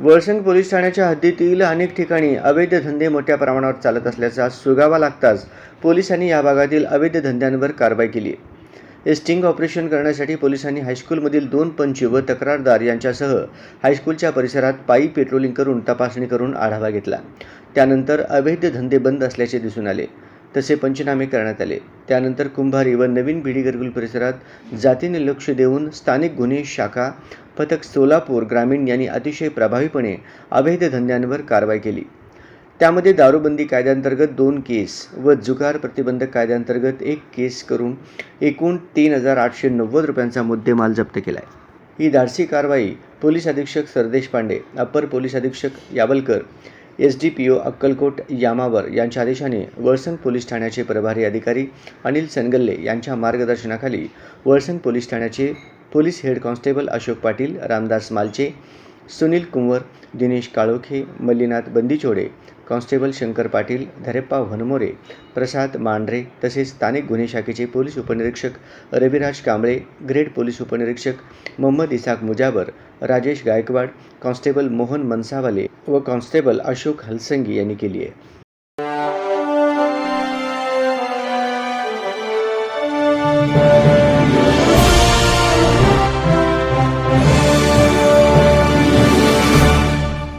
Valsang police ठाण्याच्या हद्दीतील अनेक ठिकाणी अवैध धंदे मोठ्या प्रमाणावर चालत असल्याचा सुगावा लागताच पोलिसांनी या भागातील अवैध धंद्यांवर कारवाई केली हे स्टिंग ऑपरेशन करण्यासाठी पोलिसांनी हायस्कूलमधील दोन पंच व तक्रारदार यांच्यासह हायस्कूलच्या परिसरात पायी पेट्रोलिंग करून तपासणी करून आढावा घेतला. त्यानंतर अवैध धंदे बंद असल्याचे दिसून आले. तसे पंचनामे करण्यात आले. त्यानंतर कुंभारी व नवीन भिडी घरकुल परिसरात जातीने लक्ष देऊन स्थानिक गुन्हे शाखा पथक सोलापूर ग्रामीण यांनी अतिशय प्रभावीपणे अवैध धंद्यांवर कारवाई केली. त्यामध्ये दारूबंदी कायद्याअंतर्गत दोन केस व जुगार प्रतिबंधक कायद्याअंतर्गत एक केस करून एकूण तीन हजार आठशे नव्वद रुपयांचा मुद्देमाल जप्त केला आहे ही धाडसी कारवाई पोलीस अधीक्षक सरदेश पांडे अप्पर पोलीस अधीक्षक Yawalkar S D P O Akkalkot यामावर यांच्या आदेशाने वळसंग पोलीस ठाण्याचे प्रभारी अधिकारी अनिल सनगल्ले यांच्या मार्गदर्शनाखाली वळसंग पोलीस ठाण्याचे police head constable Ashok Patil Ramdas Malche Sunil Kunwar Dinesh Kalokhe Mallinath Bandichode constable Shankar Patil Dhareppa Wanmore Prasad Mandhare तसेच स्थानिक गुन्हे शाखेचे पोलीस उपनिरीक्षक रविराज कांबळे ग्रेड पोलीस उपनिरीक्षक मोहम्मद इसाक मुजावर राजेश गायकवाड कॉन्स्टेबल मोहन मनसावाले व कॉन्स्टेबल अशोक हलसंगी यांनी केली आहे.